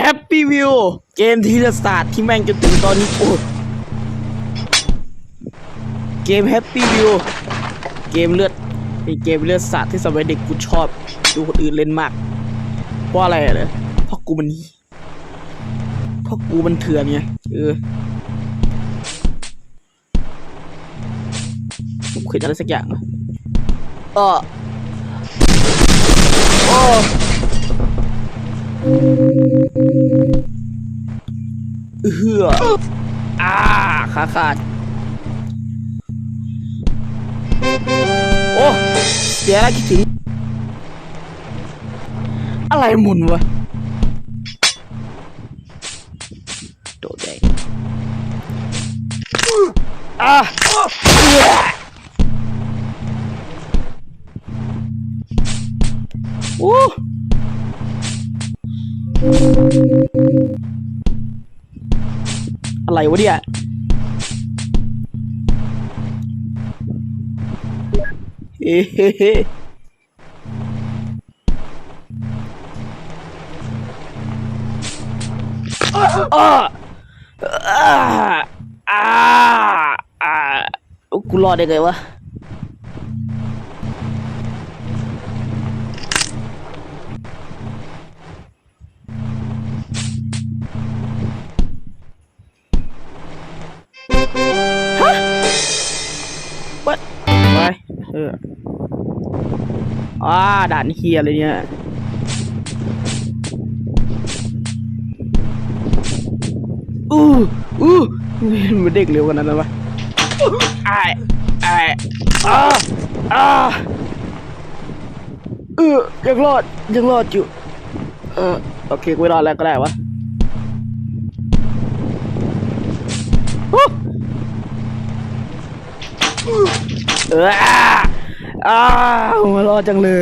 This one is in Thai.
Happy View เกมทีละศาสตร์ที่แม่งจนถึงตอนนี้โอ้เกม Happy View เกมเลือดเป็นเกมเลือดศาสตร์ที่สมัยเด็กกูชอบ ดูคนอื่นเล่นมากเพราะอะไรเนี่ยเพราะกูมันเพราะกูมันเถื่อนไงเออผมเคยอะไรสักอย่างอะเออโอ้ เฮืออ่าขาขาด โอ้เสียแล้วคิดถึง อะไรหมุนวะโดดได้อะโอ้ อะไรวะเนี่ยเฮ้เฮ้เฮ้อ้าอ้าอ้าอ้ากูรอดได้ไงวะ เอออ่าด่านเฮียอะไรเนี่ยอู้อู้มันเด็กเร็วกันนั้นนะวะไอ้ไอ้อ้าอ้าเออยังรอดยังรอดอยู่ เออโอเคกูไม่รอดแล้วก็ได้วะ เอออ้าอ้าวหัวเรอจังเลย